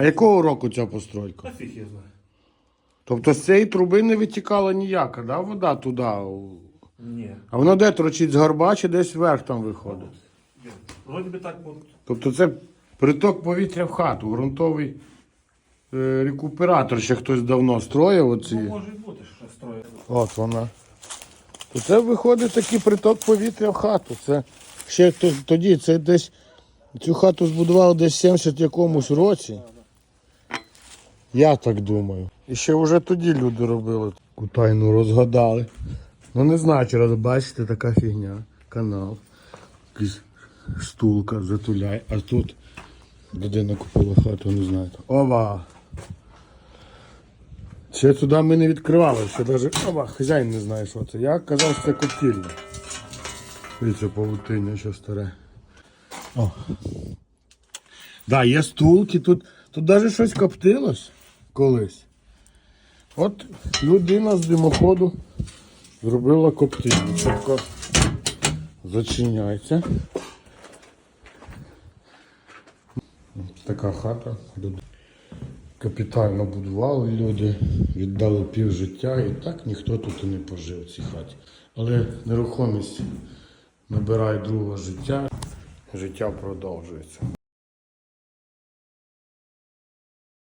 А якого року ця постройка? Та фіг я знаю. Тобто з цієї труби не витікала ніяка, да? вода туди. Ні. А воно де торчить з горба чи десь вверх там виходить? Вроді би так от. Тобто це приток повітря в хату, ґрунтовий е, рекуператор ще хтось давно строїв. Оці. Ну, може і бути, що строїть. От вона. То це виходить такий приток повітря в хату. Це ще то- тоді, це десь цю хату збудували десь в 70 якомусь році. Я так думаю. І ще вже тоді люди робили. Таку тайну розгадали. Ну не знаю, чи бачите, така фігня. Канал. Якась штулка затуляє. А тут людина купила хату, не знаю. Ова! Ще туди ми не відкривали, ще навіть оба, хазяїн не знає, що це. Я казав, що це коптільня. Дивіться, павутиння ще старе. О. Да, є стулки, тут, тут навіть щось коптилось колись. От людина з димоходу зробила коптильню. Зачиняється. Така хата. Капітально будували люди, віддали пів життя і так ніхто тут і не пожив в цій хаті. Але нерухомість набирає другого життя, життя продовжується.